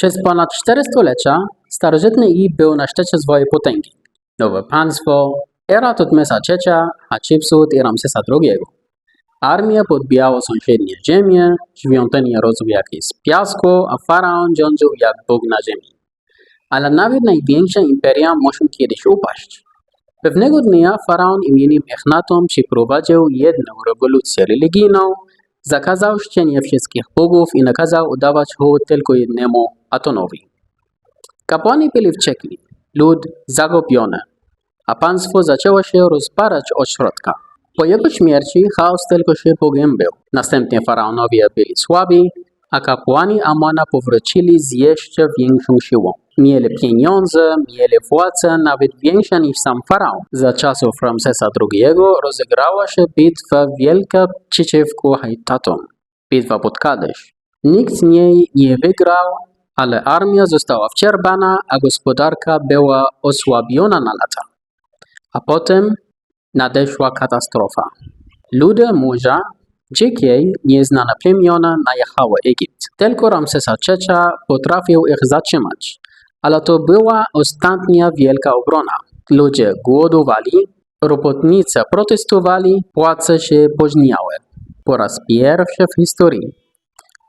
Przez ponad cztery stulecia starożytny Egipt był na szczycie swojej potęgi. Nowe państwo, era Tutmesa III, Hatshepsut i Ramsesa II. Armia podbijała sąsiednie ziemie, świątynie rosły jakieś z piasku, a faraon rządził jak Bóg na ziemi. Ale nawet największe imperia muszą kiedyś upaść. Pewnego dnia faraon imieniem Echnaton przeprowadził jedną rewolucję religijną, zakazał czczenia wszystkich bogów i nakazał udawać hołd tylko jednemu Atonowi. Kapłani byli wściekli, lud zagubiony, a państwo zaczęło się rozpadać od środka. Po jego śmierci chaos tylko się pogłębił. Następnie faraonowie byli słabi, a kapłani Amona powrócili z jeszcze większą siłą. Mieli pieniądze, mieli władzę nawet większe niż sam faraon. Za czasów Ramsesa II rozegrała się bitwa wielka przeciwko Hittatom. Bitwa pod Kadesz. Nikt z niej nie wygrał, ale armia została wyczerpana, a gospodarka była osłabiona na lata. A potem nadeszła katastrofa. Ludy morza, dzikie, nieznane plemiona najechały Egipt. Tylko Ramsesa III potrafił ich zatrzymać. Ale to była ostatnia wielka obrona. Ludzie głodowali, robotnicy protestowali, płace się późniały. Po raz pierwszy w historii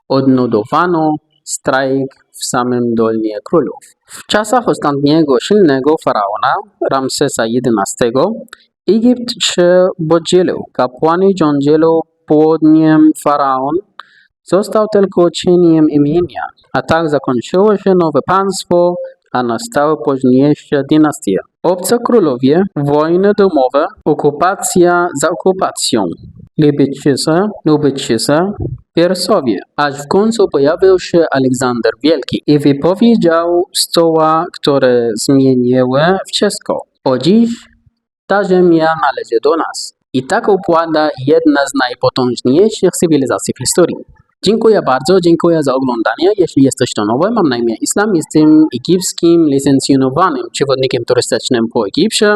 odnotowano strajk w samym Dolnie Królów. W czasach ostatniego silnego faraona, Ramsesa XI, Egipt się podzielił. Kapłani rządzili południem, faraon został tylko cieniem imienia. A tak zakończyło się nowe państwo, a nastały późniejsze dynastie. Obce królowie, wojny domowe, okupacja za okupacją, Libyjczycy, Nubyjczycy, Persowie, aż w końcu pojawił się Aleksander Wielki i wypowiedział stoła, które zmieniły wszystko. O dziś ta ziemia należy do nas. I tak układa jedna z najpotężniejszych cywilizacji w historii. Dziękuję bardzo, dziękuję za oglądanie. Jeśli jesteś to nowy, mam na imię Islam, jestem egipskim licencjonowanym przewodnikiem turystycznym po Egipcie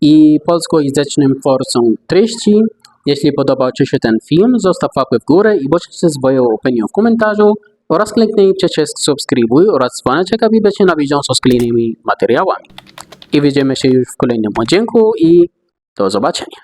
i polskojęzycznym twórcą treści. Jeśli podobał Ci się ten film, zostaw łapkę w górę i podziel swoją opinią w komentarzu oraz kliknij przycisk subskrybuj oraz dzwoneczek, aby być na bieżąco z kolejnymi materiałami. I widzimy się już w kolejnym odcinku i do zobaczenia.